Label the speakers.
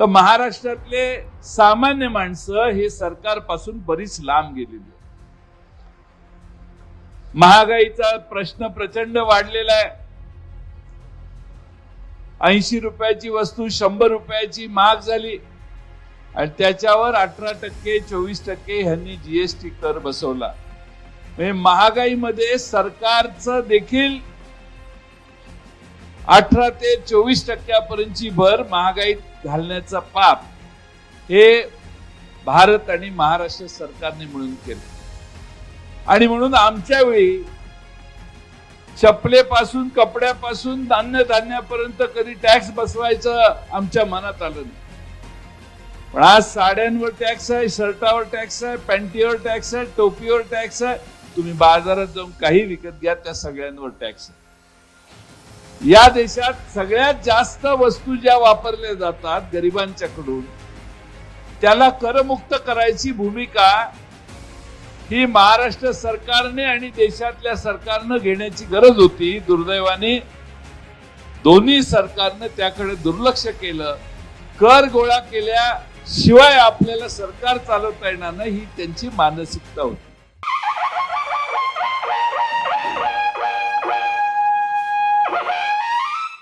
Speaker 1: तर महाराष्ट्रातले सामान्य माणसं हे सरकारपासून बरीच लांब गेलेली महागाईचा प्रश्न प्रचंड वाढलेला आहे. ऐंशी रुपयाची वस्तू शंभर रुपयाची महाग झाली. आणि त्याच्यावर अठरा टक्के चोवीस टक्के ह्यांनी जीएसटी कर बसवला. म्हणजे महागाईमध्ये सरकारचं देखील अठरा ते चोवीस टक्क्यापर्यंतची भर महागाईत घालण्याचा पाप हे भारत आणि महाराष्ट्र सरकारने मिळून केलं. आणि म्हणून आमच्या वेळी चपलेपासून कपड्यापासून धान्य धान्यापर्यंत कधी टॅक्स बसवायचं आमच्या मनात आलं नाही. पण आज साड्यांवर टॅक्स आहे शर्टावर टॅक्स आहे पॅन्टीवर टॅक्स आहे टोपीवर टॅक्स आहे. तुम्ही बाजारात जाऊन काही विकत घ्या त्या सगळ्यांवर टॅक्स आहे. या देशात सगळ्यात जास्त वस्तू ज्या वापरल्या जातात गरिबांच्याकडून त्याला करमुक्त करायची भूमिका ही महाराष्ट्र सरकारने आणि देशातल्या सरकारनं घेण्याची गरज होती. दुर्दैवाने दोन्ही सरकारनं त्याकडे दुर्लक्ष केलं. कर गोळा केल्याशिवाय आपल्याला सरकार चालवता येणार नाही ही त्यांची मानसिकता होती.